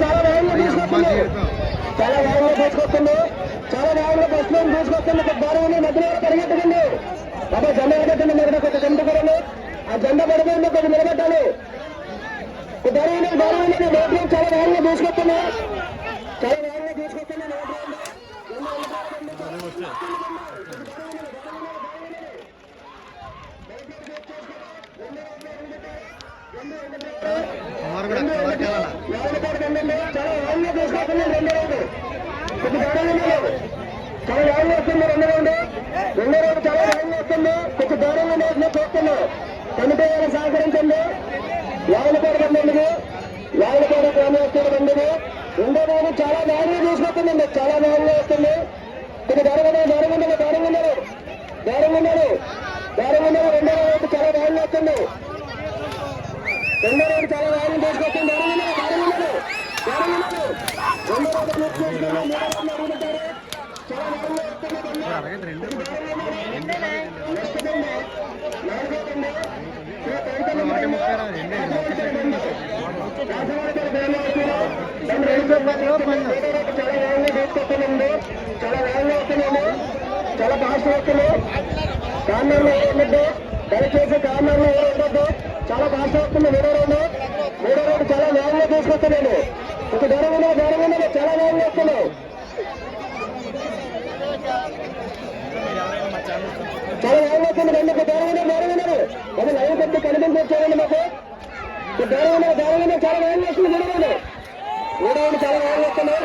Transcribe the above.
చాలా వేగంగా తీసుకొస్తుంది చాలా వేగంగా బస్సులను తీసుకొస్తుంది గౌరవాన్ని మధ్యలో పరిగెత్తకండి అబ్బాయి జెండా ఎగట్టండి మీరు ఆ జెండా పడిపోయింది కొంచెం నిలబెట్టాలి దూరంగా చాలా వేగంగా తీసుకొస్తున్నా చాలా వేగంగా తీసుకొస్తున్నా చాలా వేగంగా తీసుకొస్తుంది రెండు రౌండ్ చాలా వేగంగా వస్తుంది రెండు రౌండ్ రెండు వస్తుంది కొంచెం దూరంగా ఉండేసిన చూస్తున్నాం కమిటీ సహకరించండి. యాభై బండి యాభై కోట గ్రామస్తుల బండి రెండో చాలా వేగంగా తీసుకొస్తుందండి చాలా వేగంగా వస్తుంది. ఇది దూరంగా దూరంగా ఉన్నారు దూరంగా ఉన్నారు రెండో రోజు చాలా వేగంగా వస్తుంది. రెండో రోజు చాలా వేగం తీసుకొస్తుంది దూరంగా ఉన్నారు, దూరంగా రెండో రోజు మూడో రోజు చాలా వేగంగా రెండు ముప్పై చాలా వేగంగా తీసుకొస్తుందండి. చాలా ఫాస్ట్ వస్తుంది కార్నర్లో ఉండద్దు దయచేసి కార్నర్లో చాలా ఫాస్ట్ వస్తుంది మూడో రోజు మూడో చాలా వేగంగా తీసుకొస్తున్నాను ఒక దూరం చాలా వేగంగా వస్తున్నావు చాలా వేగంగా వస్తుంది రెండు ఒక దూరం అది లైన్ పెట్టి కనిపించొచ్చారండి మాకు. ఒక దూరం చాలా వేలు వస్తుంది మూడో రోజు చాలా వేలు వస్తుంది